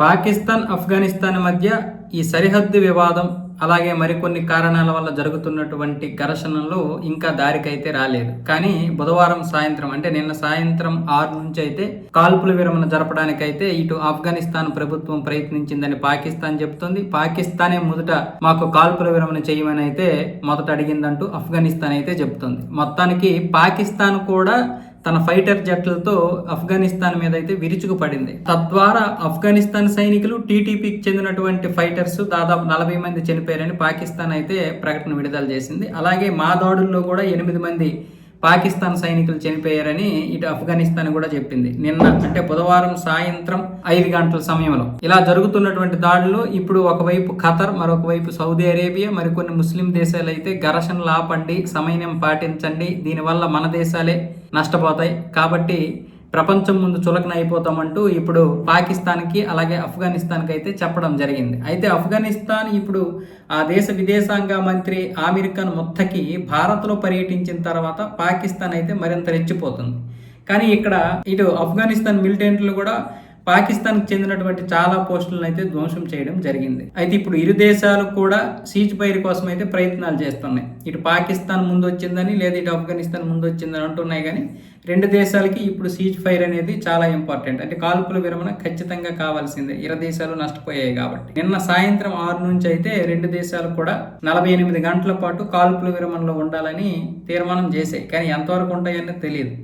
పాకిస్తాన్ ఆఫ్ఘనిస్తాన్ మధ్య ఈ సరిహద్దు వివాదం అలాగే మరికొన్ని కారణాల వల్ల జరుగుతున్నటువంటి ఘర్షణలు ఇంకా దారికైతే రాలేదు. కానీ బుధవారం సాయంత్రం అంటే నిన్న సాయంత్రం ఆరు నుంచి అయితే కాల్పుల విరమణ జరపడానికైతే ఇటు ఆఫ్ఘనిస్తాన్ ప్రభుత్వం ప్రయత్నించిందని పాకిస్తాన్ చెబుతోంది. పాకిస్తానే మొదట మాకు కాల్పుల విరమణ చేయమని అయితే మొదట అడిగిందంటూ ఆఫ్ఘనిస్తాన్ అయితే చెబుతోంది. మొత్తానికి పాకిస్తాన్ కూడా తన ఫైటర్ జట్లతో ఆఫ్ఘనిస్తాన్ మీద అయితే విరుచుకుపడింది. తద్వారా ఆఫ్ఘనిస్తాన్ సైనికులు టీటీపీకి చెందినటువంటి ఫైటర్స్ దాదాపు నలభై మంది చనిపోయారని పాకిస్తాన్ అయితే ప్రకటన విడుదల చేసింది. అలాగే మా దాడుల్లో కూడా ఎనిమిది మంది పాకిస్తాన్ సైనికులు చనిపోయారని ఇటు ఆఫ్ఘనిస్తాన్ కూడా చెప్పింది. నిన్న అంటే బుధవారం సాయంత్రం ఐదు గంటల సమయంలో. ఇలా జరుగుతున్నటువంటి దాడులు ఇప్పుడు ఒకవైపు ఖతర్ మరొక వైపు సౌదీ అరేబియా మరికొన్ని ముస్లిం దేశాలు అయితే ఘర్షణలు ఆపండి సమయం పాటించండి. దీనివల్ల మన దేశాలే నష్టపోతాయి. కాబట్టి ప్రపంచం ముందు చులకన అయిపోతామంటూ ఇప్పుడు పాకిస్తాన్కి అలాగే ఆఫ్ఘనిస్తాన్కి అయితే చెప్పడం జరిగింది. అయితే ఆఫ్ఘనిస్తాన్ ఇప్పుడు ఆ దేశ విదేశాంగ మంత్రి ఆమిర్ ఖాన్ ముత్తకి భారత్లో పర్యటించిన తర్వాత పాకిస్తాన్ అయితే మరింత రెచ్చిపోతుంది. కానీ ఇక్కడ ఇటు ఆఫ్ఘనిస్తాన్ మిలిటెంట్లు కూడా పాకిస్తాన్కి చెందినటువంటి చాలా పోస్టులను అయితే ధ్వంసం చేయడం జరిగింది. అయితే ఇప్పుడు ఇరు దేశాలు కూడా సీజ్ ఫైర్ కోసం అయితే ప్రయత్నాలు చేస్తున్నాయి. ఇటు పాకిస్తాన్ ముందు వచ్చిందని లేదా ఇటు ఆఫ్ఘనిస్తాన్ ముందు వచ్చిందని అంటున్నాయి కానీ రెండు దేశాలకి ఇప్పుడు సీజ్ ఫైర్ అనేది చాలా ఇంపార్టెంట్ అంటే కాల్పుల విరమణ ఖచ్చితంగా కావాల్సిందే. ఇరు దేశాలు నష్టపోయాయి కాబట్టి. నిన్న సాయంత్రం ఆరు నుంచి అయితే రెండు దేశాలు కూడా నలభై ఎనిమిది గంటల పాటు కాల్పుల విరమణలో ఉండాలని తీర్మానం చేశాయి. కానీ ఎంతవరకు ఉంటాయని తెలియదు.